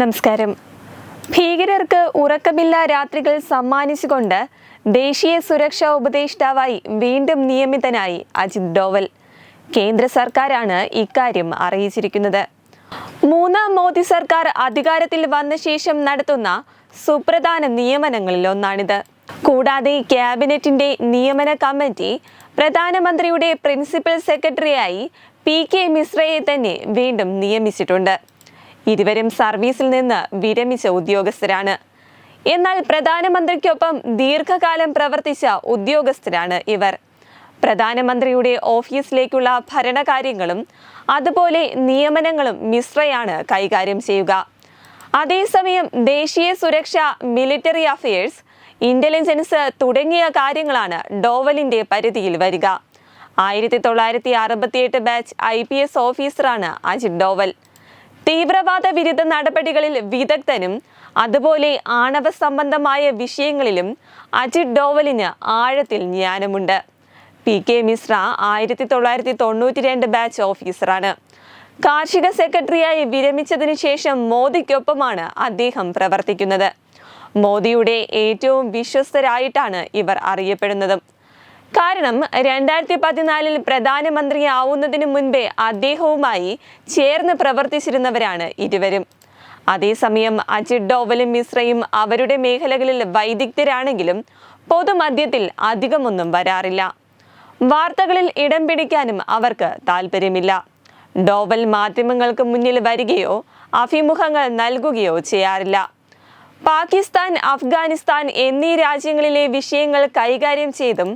നമസ്കാരം. ഭീകരർക്ക് ഉറക്കമില്ല രാത്രികൾ സമ്മാനിച്ചുകൊണ്ട് ദേശീയ സുരക്ഷാ ഉപദേഷ്ടാവായി വീണ്ടും നിയമിതനായി അജിത് ഡോവൽ. കേന്ദ്ര സർക്കാരാണ് ഇക്കാര്യം അറിയിച്ചിരിക്കുന്നത്. മൂന്നാം മോദി സർക്കാർ അധികാരത്തിൽ വന്ന ശേഷം നടത്തുന്ന സുപ്രധാന നിയമനങ്ങളിൽ ഒന്നാണിത്. കൂടാതെ ക്യാബിനറ്റിന്റെ നിയമന കമ്മിറ്റി പ്രധാനമന്ത്രിയുടെ പ്രിൻസിപ്പൽ സെക്രട്ടറിയായി പി കെ മിശ്രയെ തന്നെ വീണ്ടും നിയമിച്ചിട്ടുണ്ട്. ഇരുവരും സർവീസിൽ നിന്ന് വിരമിച്ച ഉദ്യോഗസ്ഥരാണ്. എന്നാൽ പ്രധാനമന്ത്രിക്കൊപ്പം ദീർഘകാലം പ്രവർത്തിച്ച ഉദ്യോഗസ്ഥരാണ് ഇവർ. പ്രധാനമന്ത്രിയുടെ ഓഫീസിലേക്കുള്ള ഭരണകാര്യങ്ങളും അതുപോലെ നിയമനങ്ങളും മിശ്രയാണ് കൈകാര്യം ചെയ്യുക. അതേസമയം ദേശീയ സുരക്ഷ മിലിറ്ററി അഫയേഴ്സ് ഇന്റലിജൻസ് തുടങ്ങിയ കാര്യങ്ങളാണ് ഡോവലിന്റെ പരിധിയിൽ വരിക. ആയിരത്തി തൊള്ളായിരത്തി അറുപത്തിയെട്ട് ബാച്ച് ഐ പി എസ് ഓഫീസറാണ് അജിത് ഡോവൽ. തീവ്രവാദ വിരുദ്ധ നടപടികളിൽ വിദഗ്ധനും അതുപോലെ ആണവ സംബന്ധമായ വിഷയങ്ങളിലും അജിത് ഡോവലിന് ആഴത്തിൽ ജ്ഞാനമുണ്ട്. പി കെ മിശ്ര ആയിരത്തി തൊള്ളായിരത്തി തൊണ്ണൂറ്റി രണ്ട് ബാച്ച് ഓഫീസറാണ്. കാർഷിക സെക്രട്ടറിയായി വിരമിച്ചതിനു ശേഷം മോദിക്കൊപ്പമാണ് അദ്ദേഹം പ്രവർത്തിക്കുന്നത്. മോദിയുടെ ഏറ്റവും വിശ്വസ്തരായിട്ടാണ് ഇവർ അറിയപ്പെടുന്നതും. കാരണം രണ്ടായിരത്തി പതിനാലിൽ പ്രധാനമന്ത്രിയാവുന്നതിന് മുൻപേ അദ്ദേഹവുമായി ചേർന്ന് പ്രവർത്തിച്ചിരുന്നവരാണ് ഇരുവരും. അതേസമയം അജിത് ഡോവലും മിശ്രയും അവരുടെ മേഖലകളിൽ വൈദഗ്ധ്യരാണെങ്കിലും പൊതുമധ്യത്തിൽ അധികമൊന്നും വരാറില്ല. വാർത്തകളിൽ ഇടം പിടിക്കാനും അവർക്ക് താല്പര്യമില്ല ഡോവൽ മാധ്യമങ്ങൾക്ക് മുന്നിൽ വരികയോ അഭിമുഖങ്ങൾ നൽകുകയോ ചെയ്യാറില്ല. പാകിസ്ഥാൻ അഫ്ഗാനിസ്ഥാൻ എന്നീ രാജ്യങ്ങളിലെ വിഷയങ്ങൾ കൈകാര്യം ചെയ്തും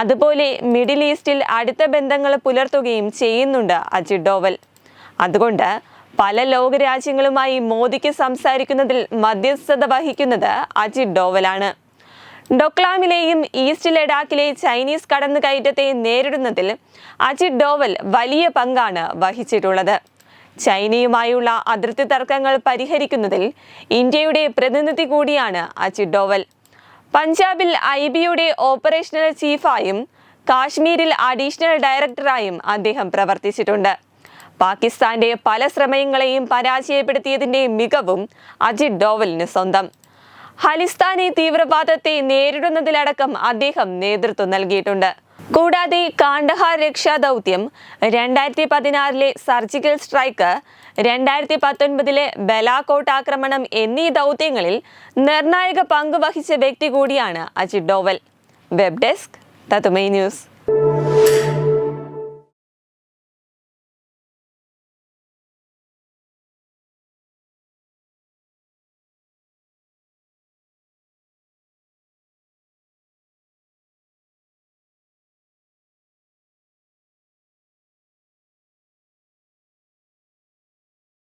അതുപോലെ മിഡിൽ ഈസ്റ്റിൽ അടുത്ത ബന്ധങ്ങൾ പുലർത്തുകയും ചെയ്യുന്നുണ്ട് അജിത് ഡോവൽ. അതുകൊണ്ട് പല ലോകരാജ്യങ്ങളുമായി മോദിക്ക് സംസാരിക്കുന്നതിൽ മധ്യസ്ഥത വഹിക്കുന്നത് അജിത് ഡോവലാണ്. ഡൊക്ലാമിലെയും ഈസ്റ്റ് ലഡാക്കിലെ ചൈനീസ് കടന്നുകയറ്റത്തെ നേരിടുന്നതിൽ അജിത് ഡോവൽ വലിയ പങ്കാണ് വഹിച്ചിട്ടുള്ളത്. ചൈനയുമായുള്ള അതിർത്തി തർക്കങ്ങൾ പരിഹരിക്കുന്നതിൽ ഇന്ത്യയുടെ പ്രതിനിധി കൂടിയാണ് അജിത് ഡോവൽ. പഞ്ചാബിൽ ഐ ബിയുടെ ഓപ്പറേഷണൽ ചീഫായും കാശ്മീരിൽ അഡീഷണൽ ഡയറക്ടറായും അദ്ദേഹം പ്രവർത്തിച്ചിട്ടുണ്ട്. പാകിസ്ഥാന്റെ പല ശ്രമങ്ങളെയും പരാജയപ്പെടുത്തിയതിന്റെ മികവും അജിത് ഡോവലിന് സ്വന്തം. ഖലിസ്ഥാനി തീവ്രവാദത്തെ നേരിടുന്നതിലടക്കം അദ്ദേഹം നേതൃത്വം നൽകിയിട്ടുണ്ട്. കൂടാതെ കാണ്ഡഹാർ രക്ഷാ ദൗത്യം രണ്ടായിരത്തി പതിനാറിലെ സർജിക്കൽ സ്ട്രൈക്ക് രണ്ടായിരത്തി പത്തൊൻപതിലെ ബലാക്കോട്ട് ആക്രമണം എന്നീ ദൗത്യങ്ങളിൽ നിർണായക പങ്ക് വഹിച്ച വ്യക്തി കൂടിയാണ് അജിത് ഡോവൽ. വെബ് ഡെസ്ക് തത്തുമൈ ന്യൂസ്.